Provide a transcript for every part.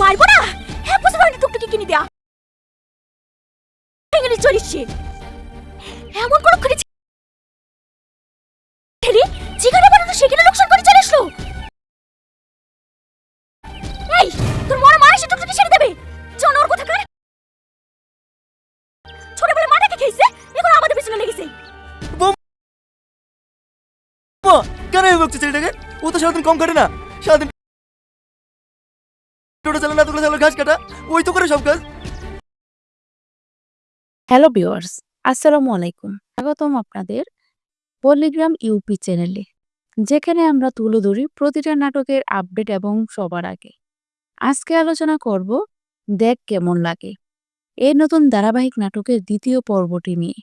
মারবো না। হ্যাঁ বুঝতে পারিনি টুকটুকি কিনে দেয়া। ইংলিশ চড়িচ্ছে এমন করে করে ছেলে? যেখানে বানানো সেখানে লোকসান করে চলে আসলো বকছে ছেলেটাকে? ও তো সারাদিন কম কাটে না। সারাদিন টোটো চালানো এতগুলো চালানো ঘাস কাটা। ওই তো করে সব কাজ। হ্যালো ভিউয়ার্স আসসালামু আলাইকুম। স্বাগতম আপনাদের পল্লিগ্রাম ইউপি চ্যানেলে যেখানে আমরা তুলে ধরি প্রতিটা নাটকের আপডেট এবং সবার আগে। আজকে আলোচনা করব দেখ কেমন লাগে। এই নতুন ধারাবাহিক নাটকের দ্বিতীয় পর্বটি নিয়ে।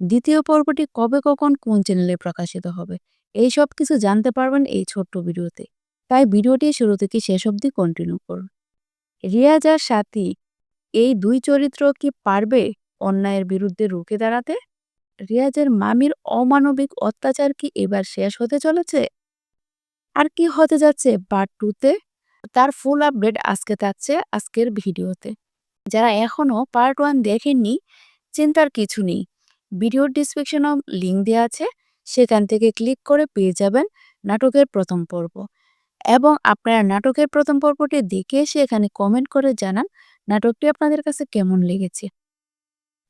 দ্বিতীয় পর্বটি কবে, কখন, কোন চ্যানেলে প্রকাশিত হবে? এই সব কিছু জানতে পারবেন এই ছোট্ট ভিডিওতে। তাই ভিডিওটি শুরু থেকে শেষ অবধি কন্টিনিউ করুন। রিয়াজ আর সাথী, এই দুই চরিত্র কি পারবে অন্যায়ের বিরুদ্ধে রুখে দাঁড়াতে? রিয়াজের মামির অমানবিক অত্যাচার কি এবার শেষ হতে চলেছে? আর কি হতে যাচ্ছে পার্ট টুতে তার ফুল আপডেট আজকে থাকছে আজকের ভিডিওতে। যারা এখনও পার্ট ওয়ান দেখেননি, চিন্তার কিছু নেই। ভিডিওর ডিসক্রিপশনে লিঙ্ক দেওয়া আছে। সেখান থেকে ক্লিক করে পেয়ে যাবেন নাটকের প্রথম পর্ব। এবং আপনারা নাটকের প্রথম পর্বটি দেখে এসে এখানে কমেন্ট করে জানান নাটকটি আপনাদের কাছে কেমন লেগেছে।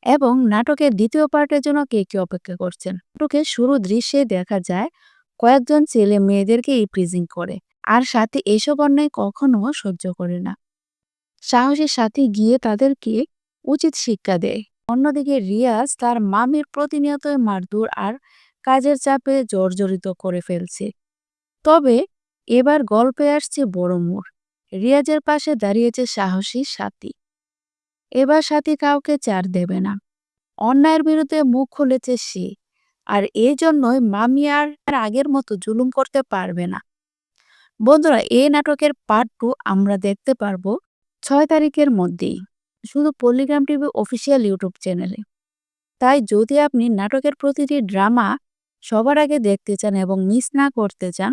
এবং নাটকের দ্বিতীয় পার্টের জন্য কে কে অপেক্ষা করছেন? নাটকের শুরু দৃশ্যে দেখা যায় কয়েকজন ছেলে মেয়েদেরকে ইপ্রিজিং করে আর সাথে এসব অন্যায় কখনো সহ্য করে না। সাহসের সাথে গিয়ে তাদেরকে উচিত শিক্ষা দেয়। অন্যদিকে রিয়াজ তার মামির প্রতিনিয়ত মারধর আর কাজের চাপে জর্জরিত করে ফেলছে। তবে এবার গল্পে আসছে বড় মোড়। রিয়াজের পাশে দাঁড়িয়েছে সাহসী সাথী। এবার সাথী কাউকে চার দেবে না। অন্যায়ের বিরুদ্ধে মুখ খুলেছে সে। আর এই জন্যই মামি আর আগের মতো জুলুম করতে পারবে না। বন্ধুরা এই নাটকের পার্ট টু আমরা দেখতে পারব ছয় তারিখের মধ্যেই। শুধু পল্লিগ্রাম টিভি অফিসিয়াল ইউটিউব চ্যানেলে তাই যদি আপনি নাটকের প্রতিটি ড্রামা সবার আগে দেখতে চান এবং মিস না করতে চান,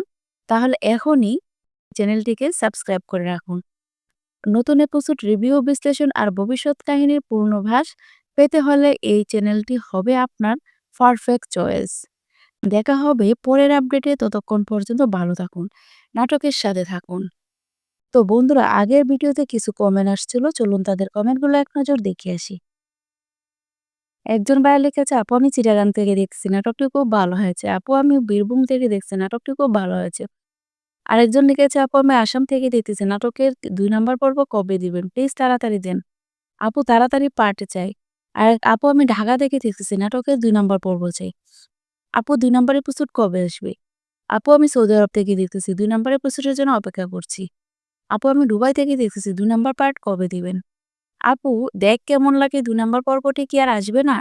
তাহলে এখনই চ্যানেলটিকে সাবস্ক্রাইব করে রাখুন। নতুন এপিসোড রিভিউ বিশ্লেষণ আর ভবিষ্যৎ কাহিনীর পূর্ণভাস পেতে হলে এই চ্যানেলটি হবে আপনার পারফেক্ট চয়েস দেখা হবে পরের আপডেটে ততক্ষণ পর্যন্ত ভালো থাকুন, নাটকের সাথে থাকুন। তো বন্ধুরা, আগের ভিডিওতে কিছু কমেন্ট আসছিল, চলুন তাদের কমেন্টগুলো এক নজর দেখে আসি। একজন ভাই লিখেছে আপু, আমি চিটাগান থেকে দেখছি নাটকটি খুব ভালো হয়েছে। আপু, আমি বীরভূম থেকে দেখছি, নাটকটি খুব ভালো হয়েছে। আরেকজন লিখেছে আপু, আমি আসাম থেকে দেখতেছি, নাটকের দুই নাম্বার পর্ব কবে দিবেন? প্লিজ তাড়াতাড়ি দেন। আপু, তাড়াতাড়ি পার্টে চাই আর আপু, আমি ঢাকা থেকে দেখতেছি, নাটকের দুই নাম্বার পর্ব চাই। আপু, দুই নাম্বার এপিসোড কবে আসবে? আপু, আমি সৌদি আরব থেকে দেখতেছি, দুই নাম্বার এপিসোডের জন্য অপেক্ষা করছি। আপু, আমি দুবাই থেকে দেখতেছি, দুই নাম্বার পার্ট কবে দিবেন? আপু, দেখ কেমন লাগে দুই নাম্বার পর্বটি কি আর আসবে না?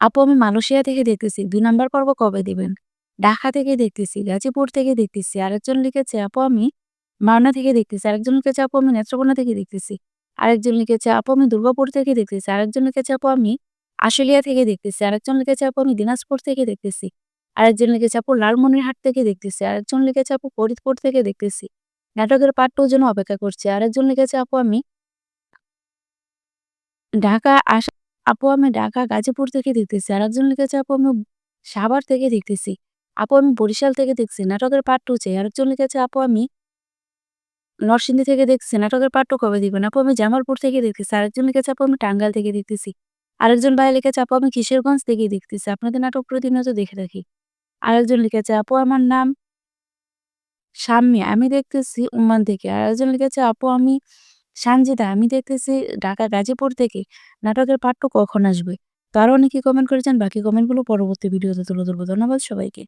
আপু, আমি মালয়েশিয়া থেকে দেখতেছি। দুই নাম্বার পর্ব কবে দিবেন? ঢাকা থেকে দেখতেছি, গাজীপুর থেকে দেখতেছি। আরেকজন লিখেছে, আপু, আমি মাওনা থেকে দেখতেছি। আরেকজন লিখেছে, আপু, আমি নেত্রকোনা থেকে দেখতেছি। আরেকজন লিখেছে, আপু, আমি দুর্গাপুর থেকে দেখতেছি। আরেকজন লিখেছে, আপু, আমি আশুলিয়া থেকে দেখতেছি। আরেকজন লিখেছে, আপু, আমি দিনাজপুর থেকে দেখতেছি। আরেকজন লিখেছে, আপু, লালমনিরহাট থেকে দেখতেছি। আরেকজন লিখেছে, আপু, ফরিদপুর থেকে দেখতেছি। নাটকের পার্ট টু জন্য অপেক্ষা করছি। আরেকজন লিখেছে, আপু, আমি ঢাকা আসা, আপু আমি ঢাকা গাজীপুর থেকে দেখতেছি, আরেকজন লিখেছে, আপু, আমি সাভার থেকে দেখতেছি। আপু, আমি বরিশাল থেকে দেখছি। নাটকের পার্ট টু চাই। আরেকজন লিখেছে, আপু, আমি নরসিংদী থেকে দেখছি। নাটকের পার্ট টু কবে দিবেন আপু, আমি জামালপুর থেকে দেখতেছি। আরেকজন লিখেছে, আপু, আমি টাঙ্গাইল থেকে দেখতেছি। আরেকজন ভাই লিখেছে, আপু, আমি কিশোরগঞ্জ থেকে দেখতেছি। আপনাদের নাটক প্রতিনিয়ত দেখে থাকি। আরেকজন লিখেছে, আপু, আমার নাম শাম্মী আমি দেখতেছি উম্মান থেকে। আর আরেকজন লিখেছে, আপু, আমি সানজিদা, আমি দেখতেছি ঢাকা গাজীপুর থেকে নাটকের পাঠ্য কখন আসবে? তো আরও অনেকে কমেন্ট করেছেন, বাকি কমেন্টগুলো পরবর্তী ভিডিওতে তুলে ধরবো। ধন্যবাদ সবাইকে।